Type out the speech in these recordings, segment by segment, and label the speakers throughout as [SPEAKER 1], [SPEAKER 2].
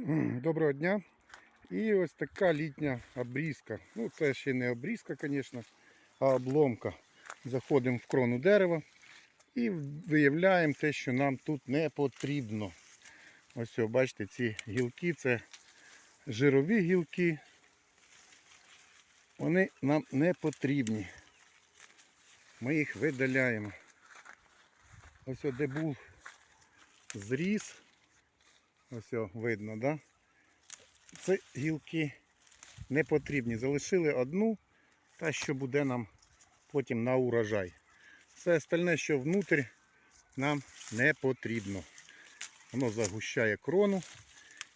[SPEAKER 1] Доброго дня. І ось така літня обрізка. Ну, це ще не обрізка, звісно, а обломка. Заходимо в крону дерева і виявляємо те, що нам тут не потрібно. Ось, бачите, ці гілки це жирові гілки. Вони нам не потрібні. Ми їх видаляємо. Ось де був зріз. Ось видно, да? Це гілки не потрібні. Залишили одну, та що буде нам потім на урожай. Все остальне, що внутрі, нам не потрібно. Воно загущає крону.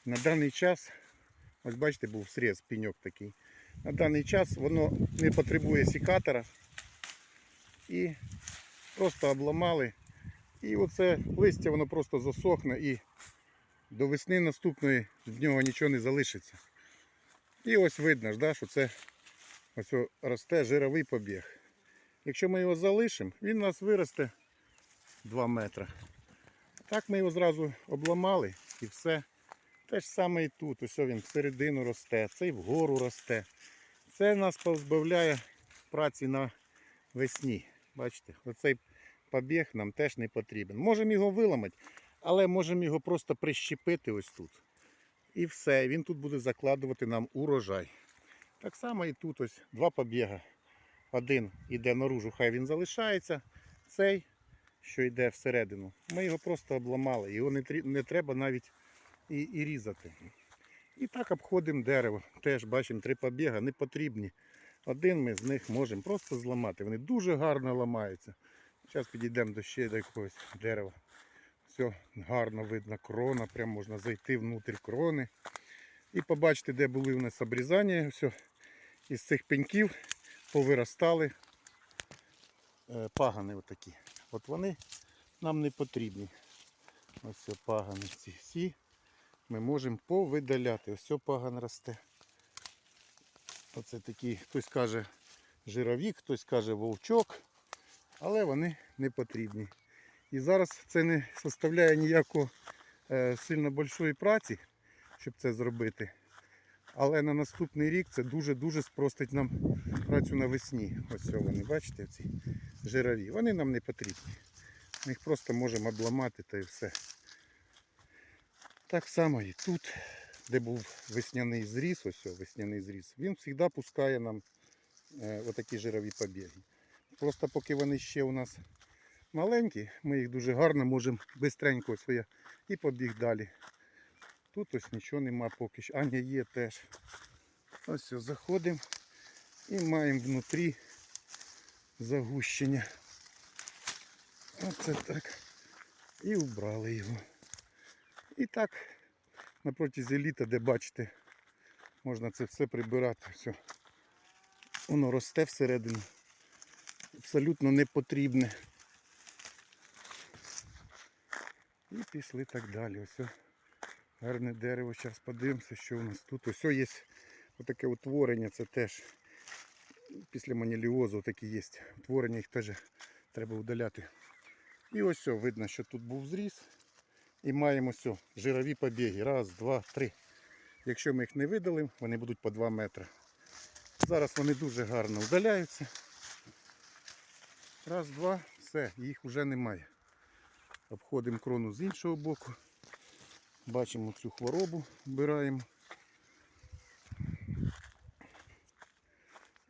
[SPEAKER 1] На даний час, ось бачите, був сріз, пеньок такий. На даний час воно не потребує сікатора. І просто обламали. І оце листя воно просто засохне і до весни наступної в нього нічого не залишиться. І ось видно, да, що це ось росте жировий побіг. Якщо ми його залишимо, він у нас виросте 2 метри. Так ми його зразу обламали і все. Те ж саме і тут. Ось він всередину росте, цей вгору росте. Це нас позбавляє праці на весні. Бачите, оцей побіг нам теж не потрібен. Можемо його виламати, але можемо його просто прищепити ось тут. І все, він тут буде закладувати нам урожай. Так само і тут ось два побіга. Один йде наружу, хай він залишається. Цей, що йде всередину, ми його просто обламали. Його не, не треба навіть і, і різати. І так обходимо дерево. Теж бачимо три побіга, не потрібні. Один ми з них можемо просто зламати. Вони дуже гарно ламаються. Зараз підійдемо до ще до якогось дерева. Все гарно видно крона, прям можна зайти внутрь крони. І побачити, де були у нас обрізання. Все. Із цих пеньків повиростали е, пагани отакі. От вони нам не потрібні. Ось все пагани ці всі. Ми можемо повидаляти. Ось все паган росте. Оце такі, хтось каже жировік, хтось каже вовчок, але вони не потрібні. І зараз це не составляє ніякого е, сильно большої праці, щоб це зробити. Але на наступний рік це дуже-дуже спростить нам працю навесні. Ось вони, бачите, ці жирові. Вони нам не потрібні. Ми їх просто можемо обламати та і все. Так само і тут, де був весняний зріз, ось весняний зріз, він завжди пускає нам е, отакі жирові побіги. Просто поки вони ще у нас маленькі, ми їх дуже гарно можемо швидко своє і побіг далі. Тут ось нічого нема поки що. Аня є теж. Ось все, заходимо і маємо внутрі загущення. Оце так. І вбрали його. І так на протязі літа, де бачите, можна це все прибирати. Все. Воно росте всередину. Абсолютно не потрібне. І пішли так далі. Ось гарне дерево. Зараз подивимося, що у нас тут. Ось є отаке утворення, це теж після маніліозу такі є. Утворення їх теж треба удаляти. І ось видно, що тут був зріз. І маємо все, жирові побіги. Раз, два, три. Якщо ми їх не видалимо, вони будуть по 2 метри. Зараз вони дуже гарно удаляються. Раз, два, все, їх вже немає. Обходимо крону з іншого боку. Бачимо цю хворобу, вбираємо.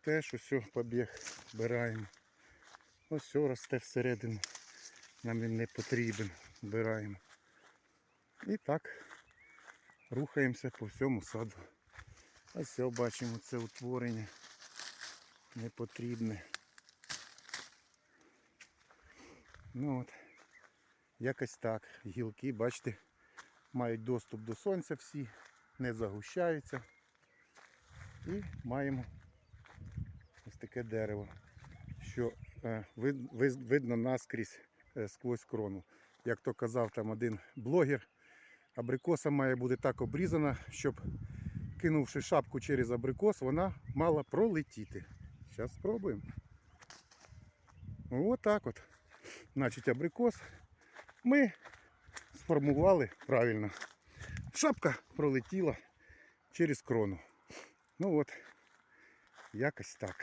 [SPEAKER 1] Теж ось побіг вбираємо. Ось все росте всередину. Нам він не потрібен. Вбираємо. І так рухаємося по всьому саду. Ось бачимо це утворення непотрібне. Ну от, якось так. Гілки, бачите, мають доступ до сонця всі, не загущаються. І маємо ось таке дерево, що е, вид- вид- видно наскрізь е, сквозь крону. Як то казав там один блогер, абрикоса має бути так обрізана, щоб кинувши шапку через абрикос, вона мала пролетіти. Зараз спробуємо. Ось так от. Значить, абрикос ми сформували правильно. шапка пролетіла через крону. Ну от, якось так.